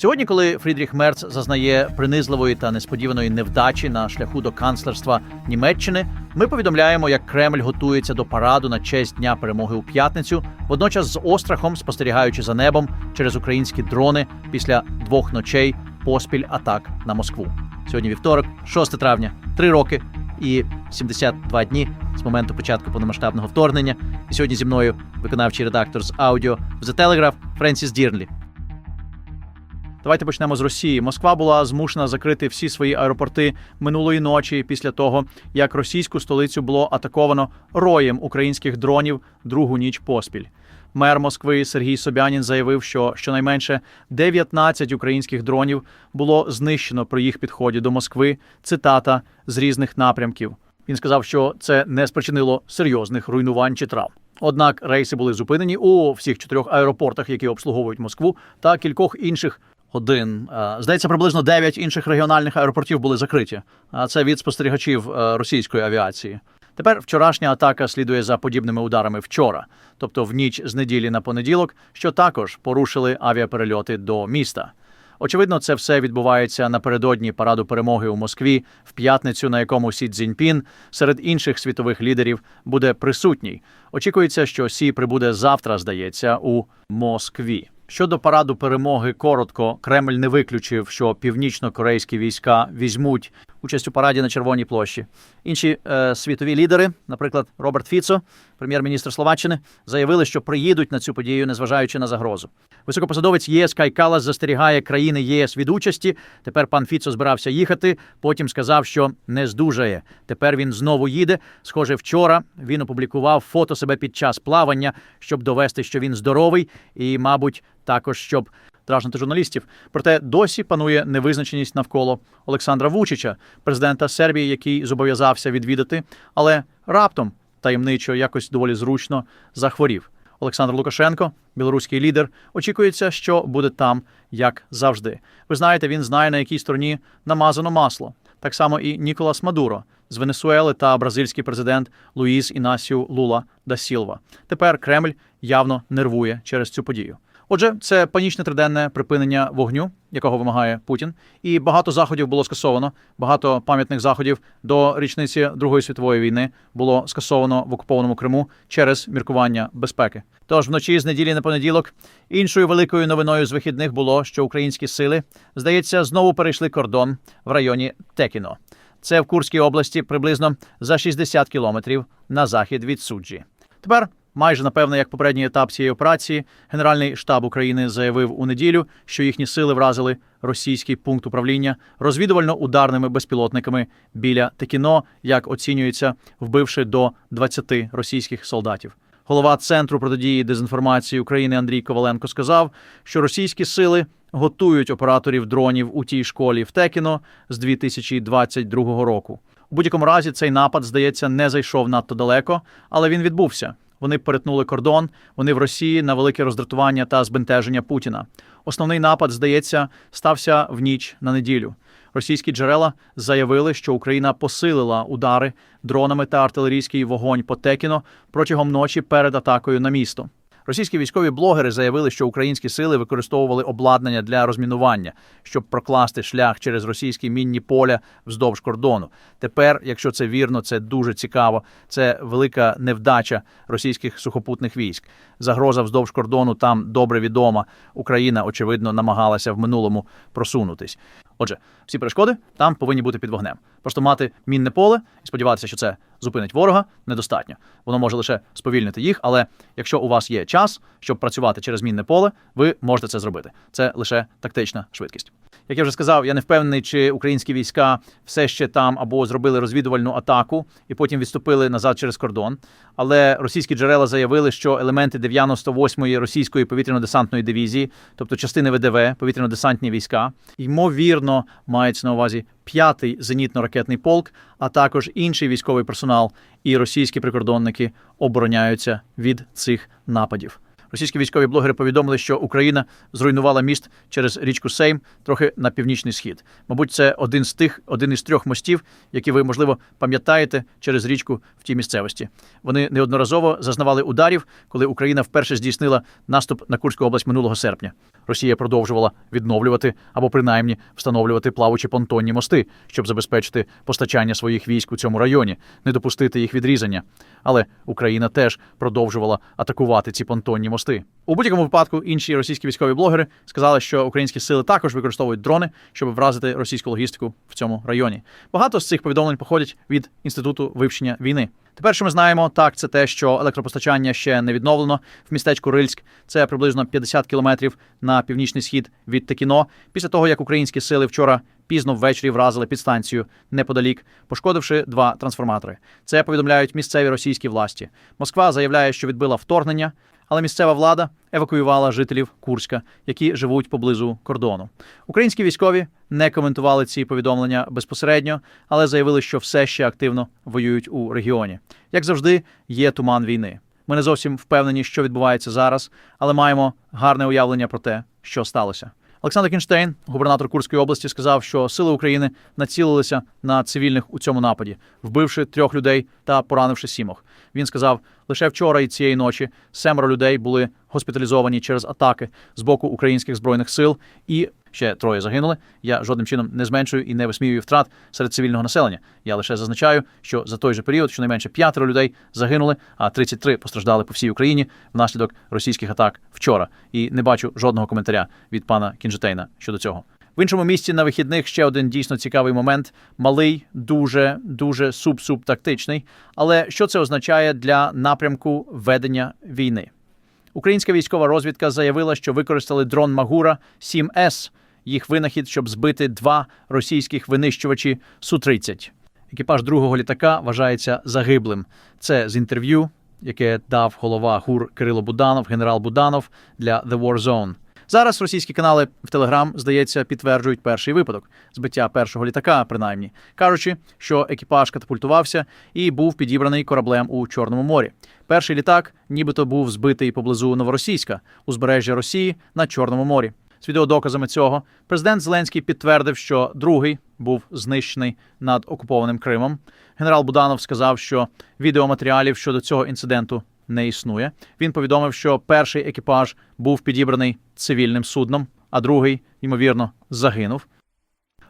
Сьогодні, коли Фрідріх Мерц зазнає принизливої та несподіваної невдачі на шляху до канцлерства Німеччини, ми повідомляємо, як Кремль готується до параду на честь Дня перемоги у п'ятницю, водночас з острахом спостерігаючи за небом через українські дрони після двох ночей поспіль атак на Москву. Сьогодні вівторок, 6 травня, три роки і 72 дні з моменту початку повномасштабного вторгнення. І сьогодні зі мною виконавчий редактор з аудіо в The Telegraph Френсіс Дірнлі. Давайте почнемо з Росії. Москва була змушена закрити всі свої аеропорти минулої ночі після того, як російську столицю було атаковано роєм українських дронів другу ніч поспіль. Мер Москви Сергій Собянін заявив, що щонайменше 19 українських дронів було знищено при їх підході до Москви. Цитата з різних напрямків. Він сказав, що це не спричинило серйозних руйнувань чи травм. Однак рейси були зупинені у всіх чотирьох аеропортах, які обслуговують Москву, та кількох інших. Один Е, здається, приблизно 9 інших регіональних аеропортів були закриті. А це від спостерігачів е, російської авіації. Тепер вчорашня атака слідує за подібними ударами вчора, тобто в ніч з неділі на понеділок, що також порушили авіаперельоти до міста. Очевидно, це все відбувається напередодні параду перемоги у Москві в п'ятницю, на якому Сі Цзіньпін серед інших світових лідерів буде присутній. Очікується, що Сі прибуде завтра, здається, у Москві. Щодо параду перемоги, коротко Кремль не виключив, що північно-корейські війська візьмуть участь у параді на Червоній площі. Інші е, світові лідери, наприклад, Роберт Фіцо, прем'єр-міністр Словаччини, заявили, що приїдуть на цю подію, незважаючи на загрозу. Високопосадовець ЄС Кай Калас застерігає країни ЄС від участі. Тепер пан Фіцо збирався їхати. Потім сказав, що не здужає. Тепер він знову їде. Схоже, вчора він опублікував фото себе під час плавання, щоб довести, що він здоровий, і, мабуть, також щоб дражнити журналістів. Проте досі панує невизначеність навколо Олександра Вучича, президента Сербії, який зобов'язався відвідати, але раптом таємничо якось доволі зручно захворів. Олександр Лукашенко, білоруський лідер, очікується, що буде там, як завжди. Ви знаєте, він знає на якій стороні намазано масло. Так само і Ніколас Мадуро з Венесуели та бразильський президент Луїс Інасіу Лула да Сілва. Тепер Кремль явно нервує через цю подію. Отже, це панічне триденне припинення вогню, якого вимагає Путін, і багато заходів було скасовано. Багато пам'ятних заходів до річниці Другої світової війни було скасовано в окупованому Криму через міркування безпеки. Тож вночі з неділі на понеділок іншою великою новиною з вихідних було, що українські сили, здається, знову перейшли кордон в районі Текіно. Це в Курській області приблизно за 60 кілометрів на захід від суджі. Тепер Майже напевно, як попередній етап цієї операції, Генеральний штаб України заявив у неділю, що їхні сили вразили російський пункт управління розвідувально-ударними безпілотниками біля Текіно, як оцінюється, вбивши до 20 російських солдатів. Голова центру протидії дезінформації України Андрій Коваленко сказав, що російські сили готують операторів дронів у тій школі в Текіно з 2022 року. У будь-якому разі цей напад, здається, не зайшов надто далеко, але він відбувся. Вони перетнули кордон. Вони в Росії на велике роздратування та збентеження Путіна. Основний напад, здається, стався в ніч на неділю. Російські джерела заявили, що Україна посилила удари дронами та артилерійський вогонь по Текіно протягом ночі перед атакою на місто. Російські військові блогери заявили, що українські сили використовували обладнання для розмінування, щоб прокласти шлях через російські мінні поля вздовж кордону. Тепер, якщо це вірно, це дуже цікаво. Це велика невдача російських сухопутних військ. Загроза вздовж кордону там добре відома. Україна, очевидно, намагалася в минулому просунутись. Отже, всі перешкоди там повинні бути під вогнем. Просто мати мінне поле і сподіватися, що це зупинить ворога, недостатньо. Воно може лише сповільнити їх, але якщо у вас є час, щоб працювати через мінне поле, ви можете це зробити. Це лише тактична швидкість. Як я вже сказав, я не впевнений, чи українські війська все ще там або зробили розвідувальну атаку і потім відступили назад через кордон. Але російські джерела заявили, що елементи 98-ї російської повітряно-десантної дивізії, тобто частини ВДВ, повітряно-десантні війська, ймовірно, мається на увазі п'ятий зенітно-ракетний полк, а також інший військовий персонал і російські прикордонники обороняються від цих нападів. Російські військові блогери повідомили, що Україна зруйнувала міст через річку Сейм трохи на північний схід. Мабуть, це один з тих, один із трьох мостів, які ви можливо пам'ятаєте через річку в тій місцевості. Вони неодноразово зазнавали ударів, коли Україна вперше здійснила наступ на Курську область минулого серпня. Росія продовжувала відновлювати або принаймні встановлювати плавучі понтонні мости, щоб забезпечити постачання своїх військ у цьому районі, не допустити їх відрізання. Але Україна теж продовжувала атакувати ці понтонні мости. У будь-якому випадку інші російські військові блогери сказали, що українські сили також використовують дрони, щоб вразити російську логістику в цьому районі. Багато з цих повідомлень походять від інституту вивчення війни. Тепер, що ми знаємо, так це те, що електропостачання ще не відновлено в містечку Рильськ. Це приблизно 50 кілометрів на північний схід від Текіно. Після того, як українські сили вчора пізно ввечері вразили підстанцію неподалік, пошкодивши два трансформатори. Це повідомляють місцеві російські власті. Москва заявляє, що відбила вторгнення, але місцева влада евакуювала жителів Курська, які живуть поблизу кордону. Українські військові не коментували ці повідомлення безпосередньо, але заявили, що все ще активно воюють у регіоні. Як завжди, є туман війни. Ми не зовсім впевнені, що відбувається зараз, але маємо гарне уявлення про те, що сталося. Олександр Кінштейн, губернатор Курської області, сказав, що сили України націлилися на цивільних у цьому нападі, вбивши трьох людей та поранивши сімох. Він сказав, лише вчора і цієї ночі семеро людей були госпіталізовані через атаки з боку українських збройних сил, і ще троє загинули. Я жодним чином не зменшую і не висміюю втрат серед цивільного населення. Я лише зазначаю, що за той же період щонайменше п'ятеро людей загинули, а 33 постраждали по всій Україні внаслідок російських атак вчора. І не бачу жодного коментаря від пана Кінжетейна щодо цього. В іншому місці на вихідних ще один дійсно цікавий момент. Малий, дуже дуже суп-суп тактичний. Але що це означає для напрямку ведення війни? Українська військова розвідка заявила, що використали дрон Магура 7 с їх винахід, щоб збити два російських винищувачі Су-30. Екіпаж другого літака вважається загиблим. Це з інтерв'ю, яке дав голова ГУР Кирило Буданов, генерал Буданов для The War Zone. Зараз російські канали в Телеграм, здається, підтверджують перший випадок збиття першого літака, принаймні кажучи, що екіпаж катапультувався і був підібраний кораблем у Чорному морі. Перший літак, нібито був збитий поблизу Новоросійська, узбережжя Росії на Чорному морі. З відеодоказами цього президент Зеленський підтвердив, що другий був знищений над окупованим Кримом. Генерал Буданов сказав, що відеоматеріалів щодо цього інциденту не існує. Він повідомив, що перший екіпаж був підібраний цивільним судном, а другий, ймовірно, загинув.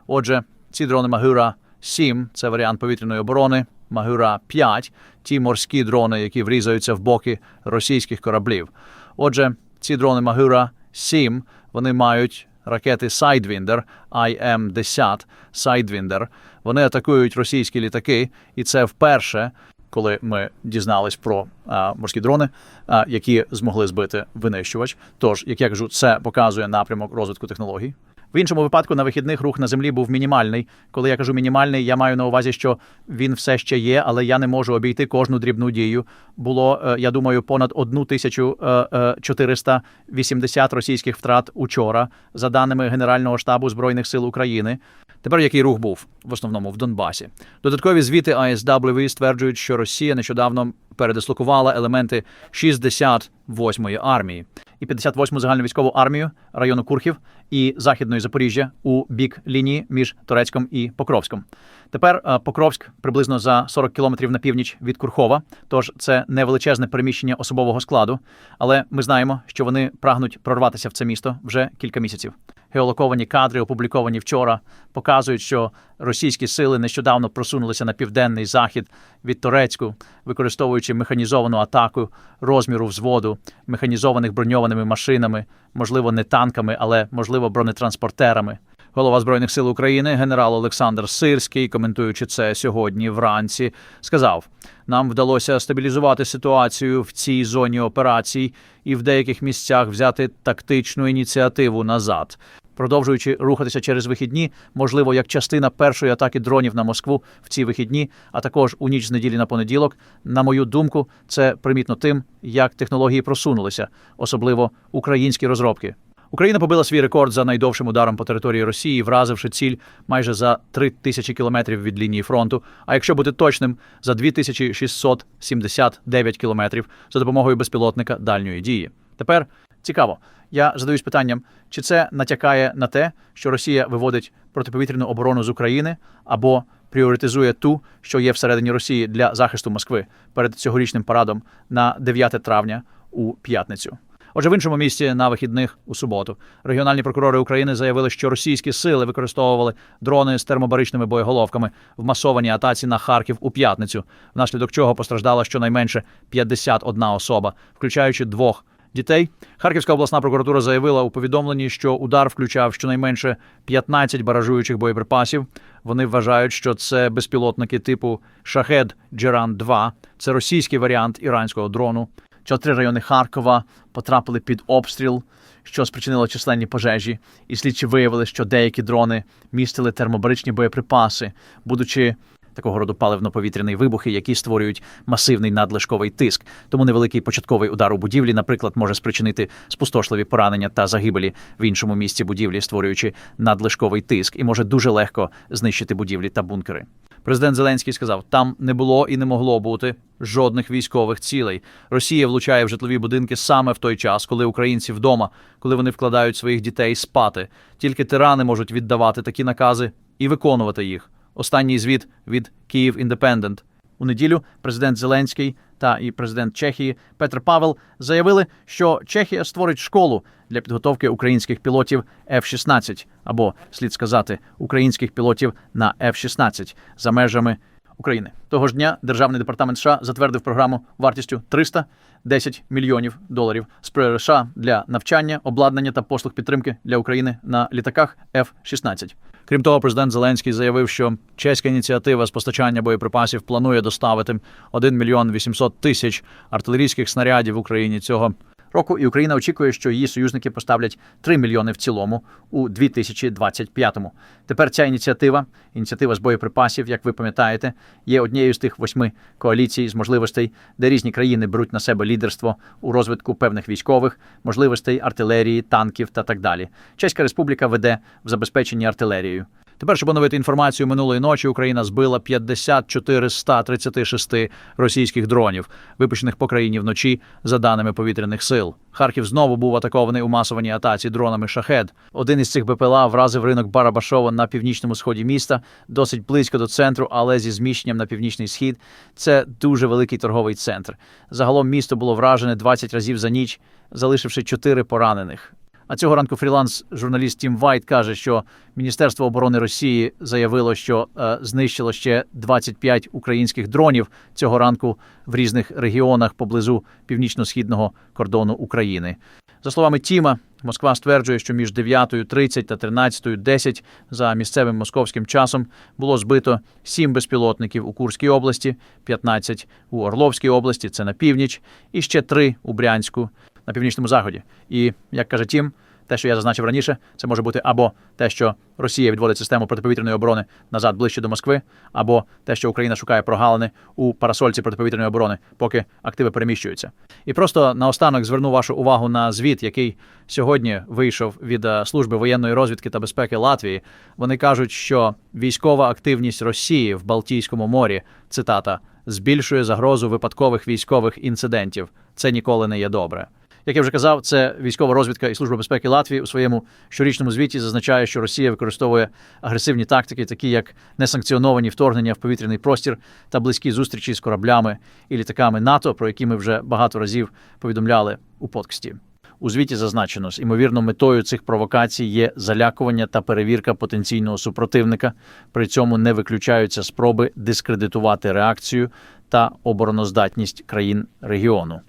Отже, ці дрони Магюра 7 це варіант повітряної оборони. Магюра 5 ті морські дрони, які врізаються в боки російських кораблів. Отже, ці дрони Магюра 7 вони мають ракети Sidewinder IM-10 Sidewinder. Вони атакують російські літаки, і це вперше, коли ми дізнались про а, морські дрони, а, які змогли збити винищувач. Тож, як я кажу, це показує напрямок розвитку технологій. В іншому випадку на вихідних рух на землі був мінімальний. Коли я кажу мінімальний, я маю на увазі, що він все ще є, але я не можу обійти кожну дрібну дію. Було, е, я думаю, понад 1480 російських втрат учора, за даними Генерального штабу Збройних сил України. Тепер який рух був в основному в Донбасі? Додаткові звіти АСW стверджують, що Росія нещодавно передислокувала елементи 68-ї армії і 58-му загальновійськову армію району Курхів і західної Запоріжжя у бік лінії між Турецьком і Покровськом. Тепер е, Покровськ приблизно за 40 кілометрів на північ від Курхова. Тож це не величезне переміщення особового складу, але ми знаємо, що вони прагнуть прорватися в це місто вже кілька місяців. Геолоковані кадри, опубліковані вчора, показують, що російські сили нещодавно просунулися на південний захід від Турецьку, використовуючи механізовану атаку розміру взводу, механізованих броньованими машинами, можливо, не танками, але можливо бронетранспортерами. Голова збройних сил України, генерал Олександр Сирський, коментуючи це сьогодні вранці, сказав: нам вдалося стабілізувати ситуацію в цій зоні операцій і в деяких місцях взяти тактичну ініціативу назад. Продовжуючи рухатися через вихідні, можливо, як частина першої атаки дронів на Москву в ці вихідні, а також у ніч з неділі на понеділок, на мою думку, це примітно тим, як технології просунулися, особливо українські розробки. Україна побила свій рекорд за найдовшим ударом по території Росії, вразивши ціль майже за 3 тисячі кілометрів від лінії фронту. А якщо бути точним, за 2679 кілометрів за допомогою безпілотника дальньої дії. Тепер цікаво. Я задаюсь питанням, чи це натякає на те, що Росія виводить протиповітряну оборону з України або пріоритизує ту, що є всередині Росії для захисту Москви перед цьогорічним парадом на 9 травня у п'ятницю. Отже, в іншому місці на вихідних у суботу регіональні прокурори України заявили, що російські сили використовували дрони з термобаричними боєголовками в масованій атаці на Харків у п'ятницю, внаслідок чого постраждала щонайменше 51 особа, включаючи двох дітей. Харківська обласна прокуратура заявила у повідомленні, що удар включав щонайменше 15 баражуючих боєприпасів. Вони вважають, що це безпілотники типу Шахед Джеран 2 це російський варіант іранського дрону. Чотири райони Харкова потрапили під обстріл, що спричинило численні пожежі, і слідчі виявили, що деякі дрони містили термобаричні боєприпаси, будучи такого роду паливно-повітряні вибухи, які створюють масивний надлишковий тиск. Тому невеликий початковий удар у будівлі, наприклад, може спричинити спустошливі поранення та загибелі в іншому місці будівлі, створюючи надлишковий тиск, і може дуже легко знищити будівлі та бункери. Президент Зеленський сказав: там не було і не могло бути жодних військових цілей. Росія влучає в житлові будинки саме в той час, коли українці вдома, коли вони вкладають своїх дітей спати. Тільки тирани можуть віддавати такі накази і виконувати їх. Останній звіт від Київ Індепендент. У неділю президент Зеленський та і президент Чехії Петр Павел заявили, що Чехія створить школу для підготовки українських пілотів F-16, або слід сказати, українських пілотів на F-16 за межами України. Того ж дня державний департамент США затвердив програму вартістю 310 мільйонів доларів з США для навчання, обладнання та послуг підтримки для України на літаках F-16. Крім того, президент Зеленський заявив, що чеська ініціатива з постачання боєприпасів планує доставити 1 мільйон 800 тисяч артилерійських снарядів в Україні цього року, і Україна очікує, що її союзники поставлять 3 мільйони в цілому у 2025-му. Тепер ця ініціатива, ініціатива з боєприпасів, як ви пам'ятаєте, є однією з тих восьми коаліцій з можливостей, де різні країни беруть на себе лідерство у розвитку певних військових можливостей артилерії, танків та так далі. Чеська республіка веде в забезпеченні артилерією. Тепер, щоб оновити інформацію минулої ночі, Україна збила 54 з 136 російських дронів, випущених по країні вночі, за даними повітряних сил. Харків знову був атакований у масованій атаці дронами шахед. Один із цих БПЛА вразив ринок Барабашова на північному сході міста, досить близько до центру, але зі зміщенням на північний схід. Це дуже великий торговий центр. Загалом місто було вражене 20 разів за ніч, залишивши 4 поранених. А цього ранку фріланс-журналіст Тім Вайт каже, що Міністерство оборони Росії заявило, що е, знищило ще 25 українських дронів цього ранку в різних регіонах поблизу північно-східного кордону України. За словами Тіма, Москва стверджує, що між 9.30 та 13.10 за місцевим московським часом було збито 7 безпілотників у Курській області, 15 у Орловській області, це на північ, і ще 3 у Брянську на північному заході. І як каже Тім, те, що я зазначив раніше, це може бути або те, що Росія відводить систему протиповітряної оборони назад ближче до Москви, або те, що Україна шукає прогалини у парасольці протиповітряної оборони, поки активи переміщуються. І просто наостанок зверну вашу увагу на звіт, який сьогодні вийшов від е, служби воєнної розвідки та безпеки Латвії. Вони кажуть, що військова активність Росії в Балтійському морі цитата збільшує загрозу випадкових військових інцидентів. Це ніколи не є добре. Як я вже казав, це військова розвідка і служба безпеки Латвії у своєму щорічному звіті зазначає, що Росія використовує агресивні тактики, такі як несанкціоновані вторгнення в повітряний простір та близькі зустрічі з кораблями і літаками НАТО, про які ми вже багато разів повідомляли у подкасті. У звіті зазначено, з імовірно метою цих провокацій є залякування та перевірка потенційного супротивника. При цьому не виключаються спроби дискредитувати реакцію та обороноздатність країн регіону.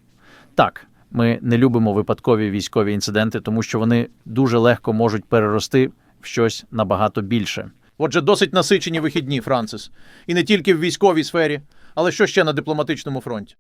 Так, ми не любимо випадкові військові інциденти, тому що вони дуже легко можуть перерости в щось набагато більше. Отже, досить насичені вихідні, Францис. І не тільки в військовій сфері, але що ще на дипломатичному фронті.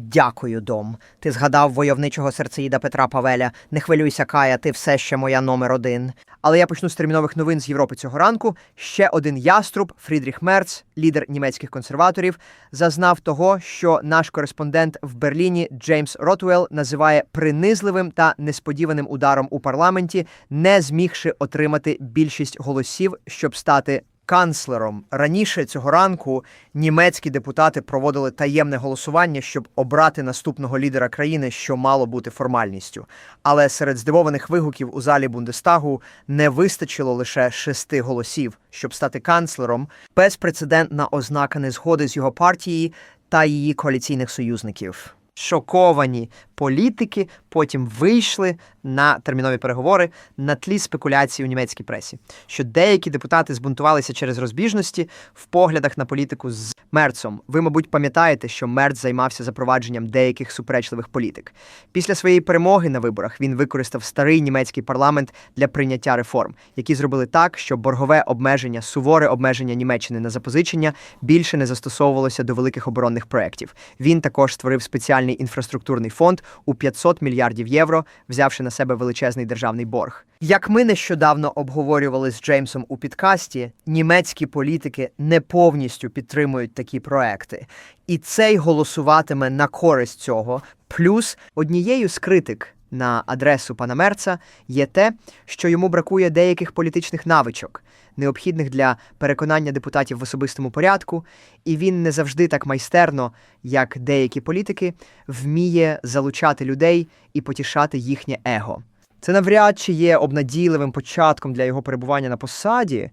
Дякую, дом. Ти згадав войовничого серцеїда Петра Павеля. Не хвилюйся, Кая, ти все ще моя номер один. Але я почну з термінових новин з Європи цього ранку. Ще один яструб, Фрідріх Мерц, лідер німецьких консерваторів, зазнав того, що наш кореспондент в Берліні Джеймс Ротвелл називає принизливим та несподіваним ударом у парламенті, не змігши отримати більшість голосів, щоб стати канцлером. Раніше цього ранку німецькі депутати проводили таємне голосування, щоб обрати наступного лідера країни, що мало бути формальністю. Але серед здивованих вигуків у залі Бундестагу не вистачило лише шести голосів, щоб стати канцлером. Безпрецедентна ознака незгоди з його партією та її коаліційних союзників. Шоковані політики потім вийшли на термінові переговори на тлі спекуляцій у німецькій пресі, що деякі депутати збунтувалися через розбіжності в поглядах на політику з Мерцом. Ви, мабуть, пам'ятаєте, що Мерц займався запровадженням деяких суперечливих політик. Після своєї перемоги на виборах він використав старий німецький парламент для прийняття реформ, які зробили так, що боргове обмеження, суворе обмеження Німеччини на запозичення більше не застосовувалося до великих оборонних проєктів. Він також створив спеціальний інфраструктурний фонд у 500 мільярдів євро, взявши на себе величезний державний борг. Як ми нещодавно обговорювали з Джеймсом у підкасті, німецькі політики не повністю підтримують такі проекти, і цей голосуватиме на користь цього. Плюс однією з критик на адресу пана Мерца є те, що йому бракує деяких політичних навичок, необхідних для переконання депутатів в особистому порядку, і він не завжди так майстерно, як деякі політики, вміє залучати людей і потішати їхнє его. Це навряд чи є обнадійливим початком для його перебування на посаді.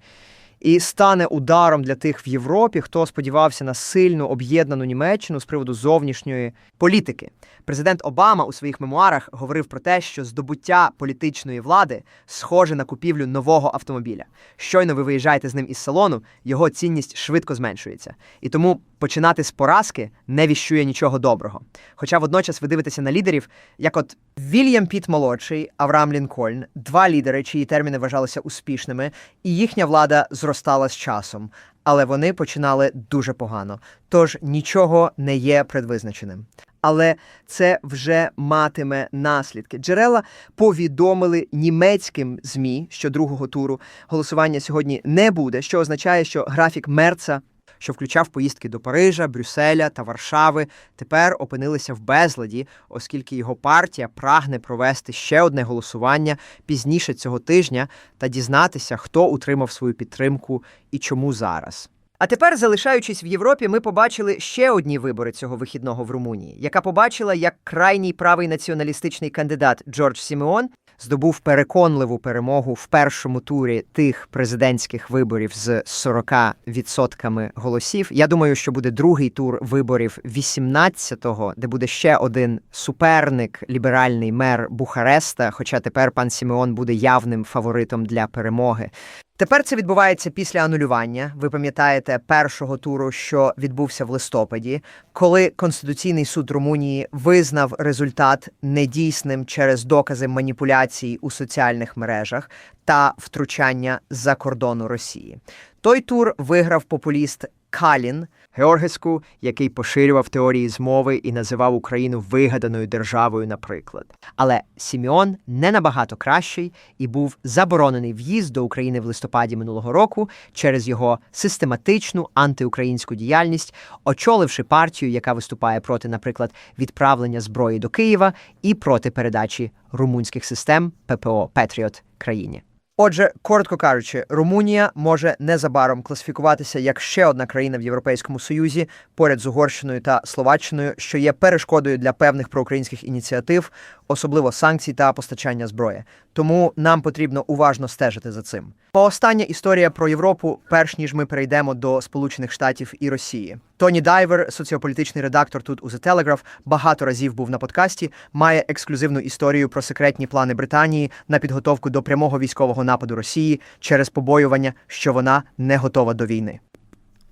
І стане ударом для тих в Європі, хто сподівався на сильну об'єднану Німеччину з приводу зовнішньої політики. Президент Обама у своїх мемуарах говорив про те, що здобуття політичної влади схоже на купівлю нового автомобіля. Щойно ви виїжджаєте з ним із салону, його цінність швидко зменшується. І тому починати з поразки не віщує нічого доброго. Хоча водночас ви дивитеся на лідерів, як от Вільям Піт молодший, Авраам Лінкольн, два лідери, чиї терміни вважалися успішними, і їхня влада зростала з часом. Але вони починали дуже погано, тож нічого не є предвизначеним. Але це вже матиме наслідки. Джерела повідомили німецьким змі, що другого туру голосування сьогодні не буде, що означає, що графік Мерца що включав поїздки до Парижа, Брюсселя та Варшави, тепер опинилися в безладі, оскільки його партія прагне провести ще одне голосування пізніше цього тижня та дізнатися, хто утримав свою підтримку і чому зараз. А тепер, залишаючись в Європі, ми побачили ще одні вибори цього вихідного в Румунії, яка побачила, як крайній правий націоналістичний кандидат Джордж Сімеон здобув переконливу перемогу в першому турі тих президентських виборів з 40% голосів. Я думаю, що буде другий тур виборів 18-го, де буде ще один суперник, ліберальний мер Бухареста. Хоча тепер пан Сімеон буде явним фаворитом для перемоги. Тепер це відбувається після анулювання. Ви пам'ятаєте першого туру, що відбувся в листопаді, коли Конституційний суд Румунії визнав результат недійсним через докази маніпуляцій у соціальних мережах та втручання за кордону Росії. Той тур виграв популіст Калін Георгеску, який поширював теорії змови і називав Україну вигаданою державою, наприклад. Але Сіміон не набагато кращий і був заборонений в'їзд до України в листопаді минулого року через його систематичну антиукраїнську діяльність, очоливши партію, яка виступає проти, наприклад, відправлення зброї до Києва і проти передачі румунських систем ППО Петріот країні. Отже, коротко кажучи, Румунія може незабаром класифікуватися як ще одна країна в Європейському Союзі поряд з Угорщиною та Словаччиною, що є перешкодою для певних проукраїнських ініціатив, особливо санкцій та постачання зброї. Тому нам потрібно уважно стежити за цим. Остання історія про Європу, перш ніж ми перейдемо до Сполучених Штатів і Росії. Тоні Дайвер, соціополітичний редактор тут у The Telegraph, багато разів був на подкасті, має ексклюзивну історію про секретні плани Британії на підготовку до прямого військового нападу Росії через побоювання, що вона не готова до війни.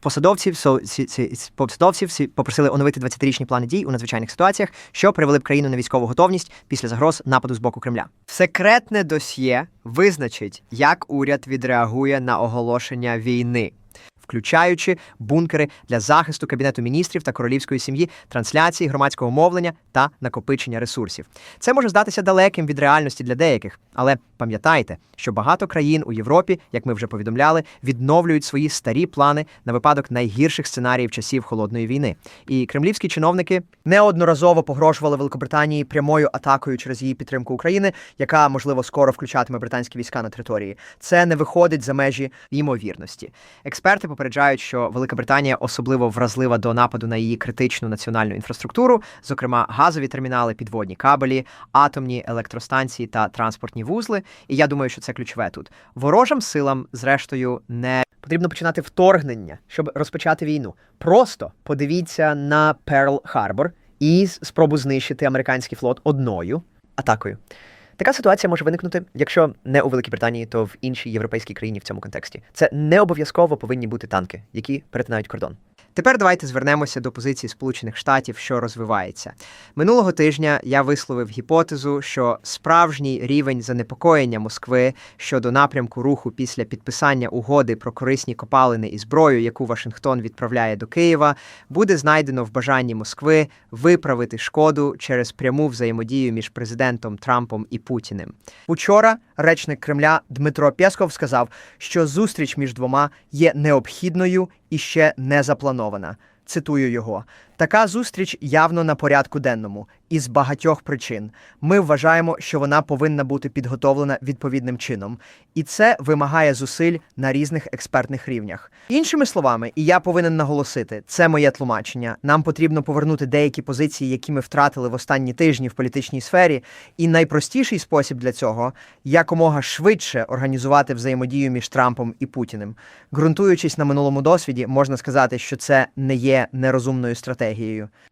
Посадовців посадовців попросили оновити 20-річні плани дій у надзвичайних ситуаціях, що привели б країну на військову готовність після загроз нападу з боку Кремля. Секретне досьє визначить, як уряд відреагує на оголошення війни. Включаючи бункери для захисту кабінету міністрів та королівської сім'ї, трансляції громадського мовлення та накопичення ресурсів. Це може здатися далеким від реальності для деяких, але пам'ятайте, що багато країн у Європі, як ми вже повідомляли, відновлюють свої старі плани на випадок найгірших сценаріїв часів холодної війни. І кремлівські чиновники неодноразово погрожували Великобританії прямою атакою через її підтримку України, яка можливо скоро включатиме британські війська на території. Це не виходить за межі ймовірності. Експерти попереджають, що Велика Британія особливо вразлива до нападу на її критичну національну інфраструктуру, зокрема газові термінали, підводні кабелі, атомні електростанції та транспортні вузли. І я думаю, що це ключове тут. Ворожим силам, зрештою, не потрібно починати вторгнення, щоб розпочати війну. Просто подивіться на Перл Харбор і спробу знищити американський флот одною атакою. Така ситуація може виникнути, якщо не у Великій Британії, то в іншій європейській країні в цьому контексті. Це не обов'язково повинні бути танки, які перетинають кордон. Тепер давайте звернемося до позиції Сполучених Штатів, що розвивається. Минулого тижня я висловив гіпотезу, що справжній рівень занепокоєння Москви щодо напрямку руху після підписання угоди про корисні копалини і зброю, яку Вашингтон відправляє до Києва, буде знайдено в бажанні Москви виправити шкоду через пряму взаємодію між президентом Трампом і Путіним. Учора речник Кремля Дмитро Пєсков сказав, що зустріч між двома є необхідною і ще не запланована. Цитую його: така зустріч явно на порядку денному із багатьох причин. Ми вважаємо, що вона повинна бути підготовлена відповідним чином, і це вимагає зусиль на різних експертних рівнях. Іншими словами, і я повинен наголосити, це моє тлумачення. Нам потрібно повернути деякі позиції, які ми втратили в останні тижні в політичній сфері. І найпростіший спосіб для цього якомога швидше організувати взаємодію між Трампом і Путіним. Ґрунтуючись на минулому досвіді, можна сказати, що це не є нерозумною стратегією.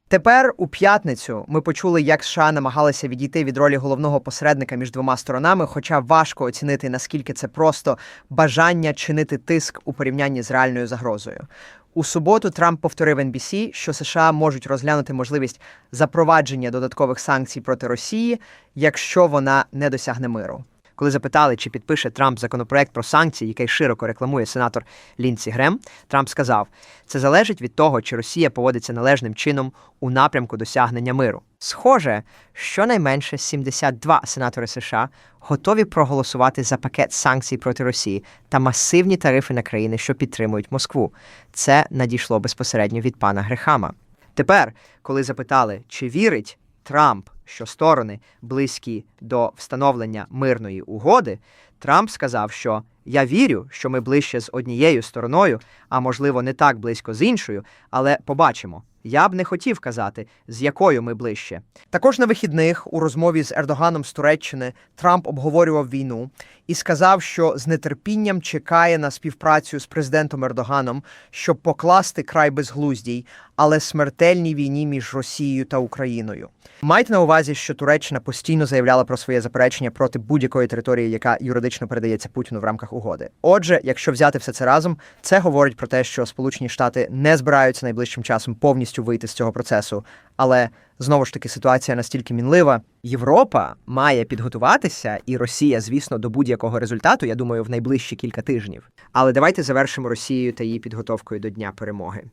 Тепер у п'ятницю ми почули, як США намагалися відійти від ролі головного посередника між двома сторонами, хоча важко оцінити наскільки це просто бажання чинити тиск у порівнянні з реальною загрозою. У суботу Трамп повторив NBC, що США можуть розглянути можливість запровадження додаткових санкцій проти Росії, якщо вона не досягне миру. Коли запитали, чи підпише Трамп законопроект про санкції, який широко рекламує сенатор Лінсі Грем, Трамп сказав: це залежить від того, чи Росія поводиться належним чином у напрямку досягнення миру. Схоже, щонайменше 72 сенатори США готові проголосувати за пакет санкцій проти Росії та масивні тарифи на країни, що підтримують Москву. Це надійшло безпосередньо від пана Грехама. Тепер, коли запитали, чи вірить Трамп, що сторони близькі до встановлення мирної угоди, Трамп сказав, що я вірю, що ми ближче з однією стороною, а можливо не так близько з іншою, але побачимо. Я б не хотів казати, з якою ми ближче. Також на вихідних у розмові з Ердоганом з Туреччини Трамп обговорював війну і сказав, що з нетерпінням чекає на співпрацю з президентом Ердоганом, щоб покласти край безглуздій, але смертельній війні між Росією та Україною. Майте на увазі, що Туреччина постійно заявляла про своє заперечення проти будь-якої території, яка юридично передається Путіну в рамках угоди. Отже, якщо взяти все це разом, це говорить про те, що Сполучені Штати не збираються найближчим часом повністю вийти з цього процесу. Але знову ж таки ситуація настільки мінлива. Європа має підготуватися, і Росія, звісно, до будь-якого результату, я думаю, в найближчі кілька тижнів. Але давайте завершимо Росією та її підготовкою до Дня перемоги.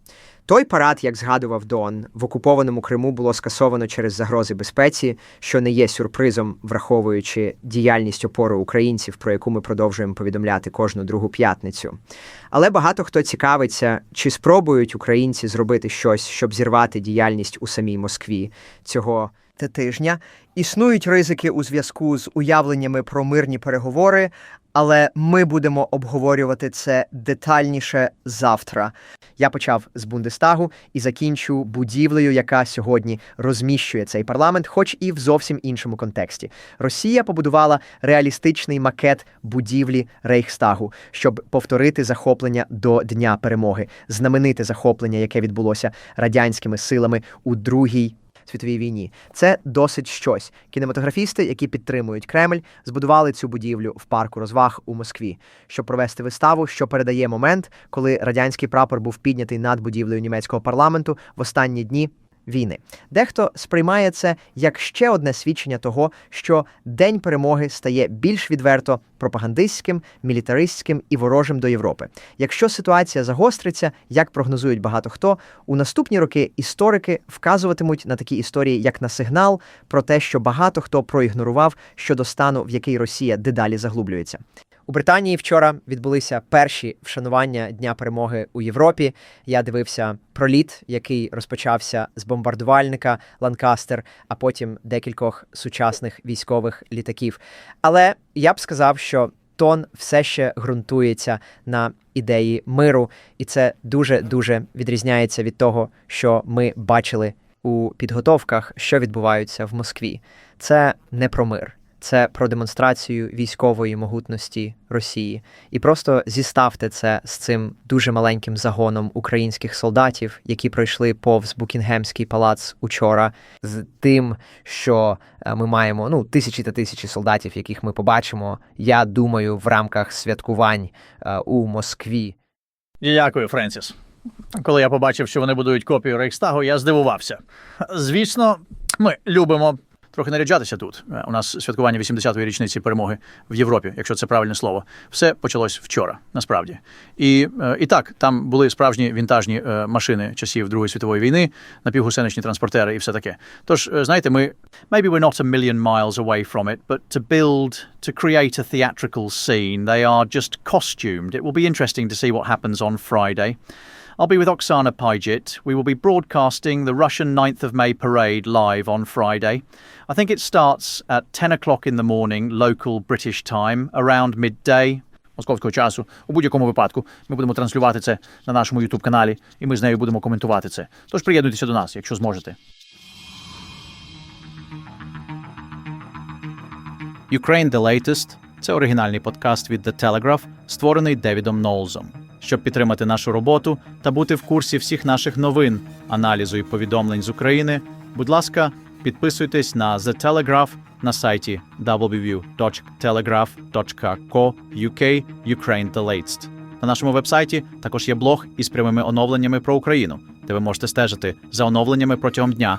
Той парад, як згадував Дон, в окупованому Криму було скасовано через загрози безпеці, що не є сюрпризом, враховуючи діяльність опору українців, про яку ми продовжуємо повідомляти кожну другу п'ятницю. Але багато хто цікавиться, чи спробують українці зробити щось, щоб зірвати діяльність у самій Москві цього тижня. Існують ризики у зв'язку з уявленнями про мирні переговори, але ми будемо обговорювати це детальніше завтра. Я почав з Бундестагу і закінчу будівлею, яка сьогодні розміщує цей парламент, хоч і в зовсім іншому контексті. Росія побудувала реалістичний макет будівлі Рейхстагу, щоб повторити захоплення до Дня перемоги, знамените захоплення, яке відбулося радянськими силами у другій світовій війні. Це досить щось. Кінематографісти, які підтримують Кремль, збудували цю будівлю в парку розваг у Москві, щоб провести виставу, що передає момент, коли радянський прапор був піднятий над будівлею німецького парламенту в останні дні. Війни дехто сприймає це як ще одне свідчення того, що День перемоги стає більш відверто пропагандистським, мілітаристським і ворожим до Європи. Якщо ситуація загостриться, як прогнозують багато хто, у наступні роки історики вказуватимуть на такі історії як на сигнал про те, що багато хто проігнорував щодо стану, в який Росія дедалі заглублюється. У Британії вчора відбулися перші вшанування Дня перемоги у Європі. Я дивився проліт, який розпочався з бомбардувальника Ланкастер, а потім декількох сучасних військових літаків. Але я б сказав, що тон все ще ґрунтується на ідеї миру, і це дуже дуже відрізняється від того, що ми бачили у підготовках, що відбуваються в Москві. Це не про мир. Це про демонстрацію військової могутності Росії. І просто зіставте це з цим дуже маленьким загоном українських солдатів, які пройшли повз Букінгемський палац учора, з тим, що е, ми маємо ну тисячі та тисячі солдатів, яких ми побачимо. Я думаю, в рамках святкувань е, у Москві. Дякую, Френсіс. Коли я побачив, що вони будують копію Рейхстагу, я здивувався. Звісно, ми любимо трохи наряджатися тут. Е, У нас святкування 80-ї річниці перемоги в Європі, якщо це правильне слово. Все почалось вчора, насправді. І, е, і так, там були справжні вінтажні е, машини часів Другої світової війни, напівгусеничні транспортери і все таке. Тож, знаєте, ми maybe we're not a million miles away from it, but to build, to create a theatrical scene, they are just costumed. It will be interesting to see what happens on Friday. I'll be with Oksana Pajit. We will be broadcasting the Russian 9th of May parade live on Friday. I think it starts at 10 o'clock in the morning, local British time, around midday. Московського часу. У будь-якому випадку ми будемо транслювати це на нашому youtube каналі і ми з нею будемо коментувати це. Тож приєднуйтеся до нас, якщо зможете. Ukraine The Latest – це оригінальний подкаст від The Telegraph, створений Девідом Ноулзом. Щоб підтримати нашу роботу та бути в курсі всіх наших новин, аналізу і повідомлень з України, будь ласка, підписуйтесь на The Telegraph на сайті www.telegraph.co.uk Ukraine The Latest. На нашому вебсайті також є блог із прямими оновленнями про Україну, де ви можете стежити за оновленнями протягом дня,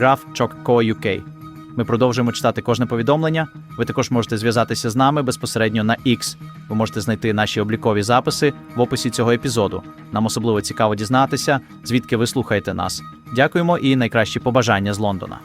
telegraph.co.uk. Ми продовжуємо читати кожне повідомлення. Ви також можете зв'язатися з нами безпосередньо на X. Ви можете знайти наші облікові записи в описі цього епізоду. Нам особливо цікаво дізнатися, звідки ви слухаєте нас. Дякуємо і найкращі побажання з Лондона.